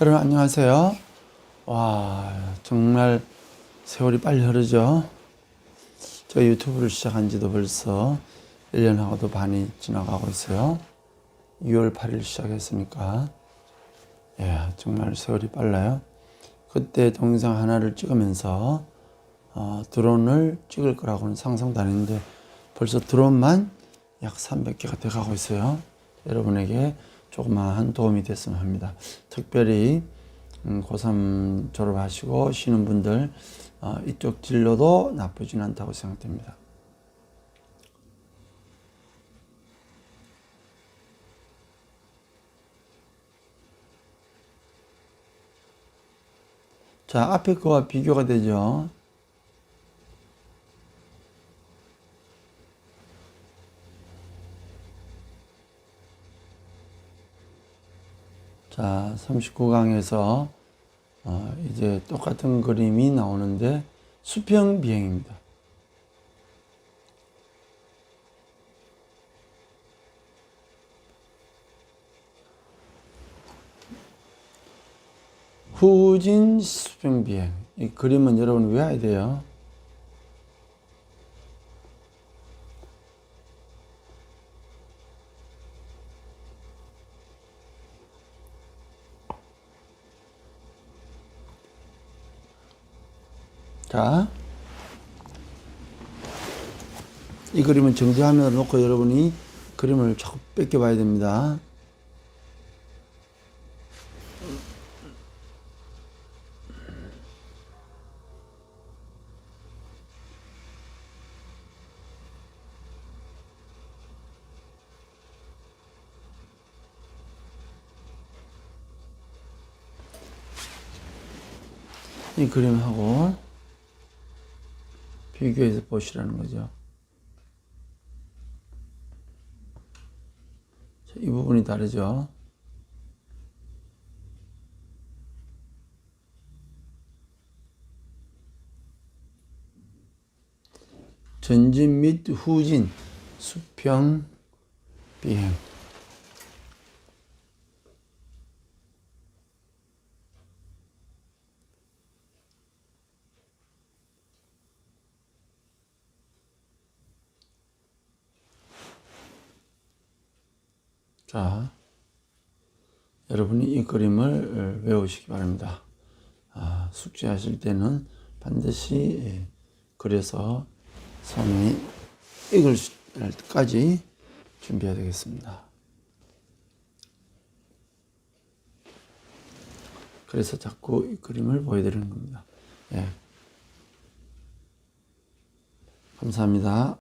여러분 안녕하세요. 와 정말 세월이 빨리 흐르죠. 저 유튜브를 시작한 지도 벌써 1년하고도 반이 지나가고 있어요. 6월 8일 시작했으니까 예, 정말 세월이 빨라요. 그때 동영상 하나를 찍으면서 어, 드론을 찍을 거라고는 상상도 안 했는데 벌써 드론만 약 300개가 돼가고 있어요. 여러분에게 조그마한 도움이 됐으면 합니다. 특별히 음, 고3 졸업하시고 쉬는 분들 어, 이쪽 진로도 나쁘진 않다고 생각됩니다. 자, 앞에 거와 비교가 되죠. 자, 39강에서 어, 이제 똑같은 그림이 나오는데 수평 비행입니다. 후진 수평 비행. 이 그림은 여러분 외워야 돼요. 자, 이 그림은 정지 화면으로 놓고 여러분이 그림을 자꾸 뺏겨 봐야 됩니다. 이 그림하고 비교해서 보시라는 거죠. 자, 이 부분이 다르죠. 전진 및 후진, 수평, 비행. 자, 여러분이 이 그림을 외우시기 바랍니다. 아, 숙제하실 때는 반드시 예, 그려서 선생님이 읽을 때까지 준비해야 되겠습니다. 그래서 자꾸 이 그림을 보여드리는 겁니다. 예. 감사합니다.